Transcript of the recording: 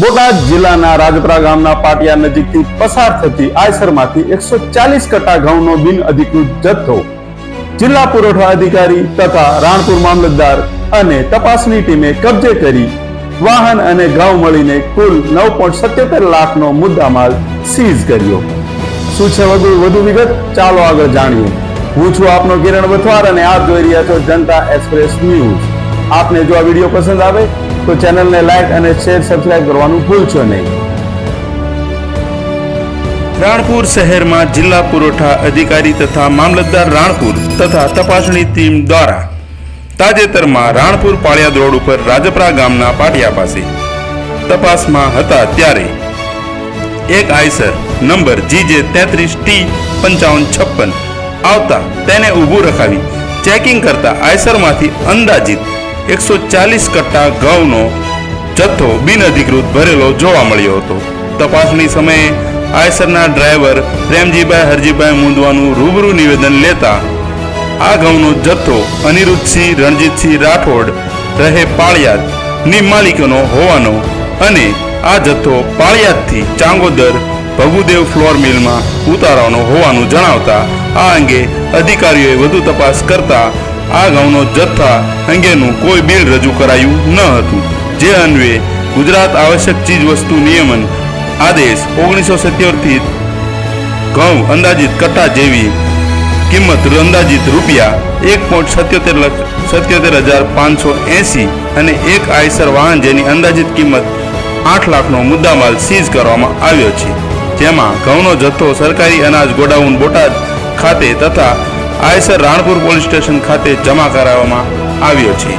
બોટાદ જિલ્લાના રાજપરા ગામના પાટિયા નજીકથી પસાર થતી આયસરમાંથી એકસો ચાલીસ કટ્ટા ઘઉંનો બિન અધિકૃત જથ્થો જિલ્લા પુરવઠા અધિકારી તથા રાણપુર મામલતદાર અને તપાસની ટીમે કબજે કરી વાહન અને ઘઉં મળીને કુલ નવ પોઈન્ટ સત્યોતેર લાખનો મુદ્દામાલ સીઝ કર્યો. શું છે વધુ વધુ વિગત? ચાલો આગળ જાણીએ. હું છું આપનો કિરણ વથવાર અને આપ જોઈ રહ્યા છો જનતા એક્સપ્રેસ ન્યૂઝ. આપને જો આ વીડિયો પસંદ આવે તો ચેનલને લાઈક અને શેર સબસ્ક્રાઇબ કરવાનું ભૂલશો નહીં. રાણપુર શહેરમાં જિલ્લા પુરવઠા અધિકારી તથા મામલતદાર રાણપુર તથા તપાસણી ટીમ દ્વારા તાજેતરમાં રાણપુર પાળિયાદ રોડ ઉપર રાજપરા ગામના પાટિયા પાસે તપાસમાં હતા ત્યારે એક આઈસર નંબર જીજે તેત્રીસ ટી પંચાવન છપ્પન આવતા તેને ઊભું રખાવી ચેકિંગ કરતા આઈસરમાંથી અંદાજિત એકસો ચાલીસ કટ્ટા ઘઉંનો જથ્થો બિનઅધિકૃત ભરેલો જોવા મળ્યો હતો. તપાસણી સમયે આયસરના ડ્રાઈવર પ્રેમજીભાઈ હરજીભાઈ મુંદવાનું રૂબરૂ નિવેદન લેતા આ ઘઉંનો જથ્થો અનિરુદ્ધસિંહ, રણજીતસિંહ રાઠોડ, રહે પાળિયાદની માલિકનો હોવાનો અને આ જથ્થો પાળિયાદથી ચાંગોદર ભગુદેવ ફ્લોર મિલમાં ઉતારવાનો હોવાનું જણાવતા આ અંગે અધિકારીઓએ વધુ તપાસ કરતા આ ઘઉંનો જથ્થા અંગેનું કોઈ બિલ રજૂ કરાયું ન હતું. જે અન્વયે ગુજરાત આવશ્યક ચીજ વસ્તુ નિયમન આદેશ ઓગણીસો સિત્યોતેરથી ઘઉં અંદાજિત કટ્ટા જેવી કિંમત અંદાજિત રૂપિયા એક પોઈન્ટ સત્યોતેર લક્ષ સત્યોતેર હજાર પાંચસો એંસી અને એક આયસર વાહન જેની અંદાજિત કિંમત આઠ લાખનો મુદ્દામાલ સીઝ કરવામાં આવ્યો છે. જેમાં ઘઉંનો જથ્થો સરકારી અનાજ ગોડાઉન બોટાદ ખાતે તથા આયસર રાણપુર પોલીસ સ્ટેશન ખાતે જમા કરાવવામાં આવ્યો છે.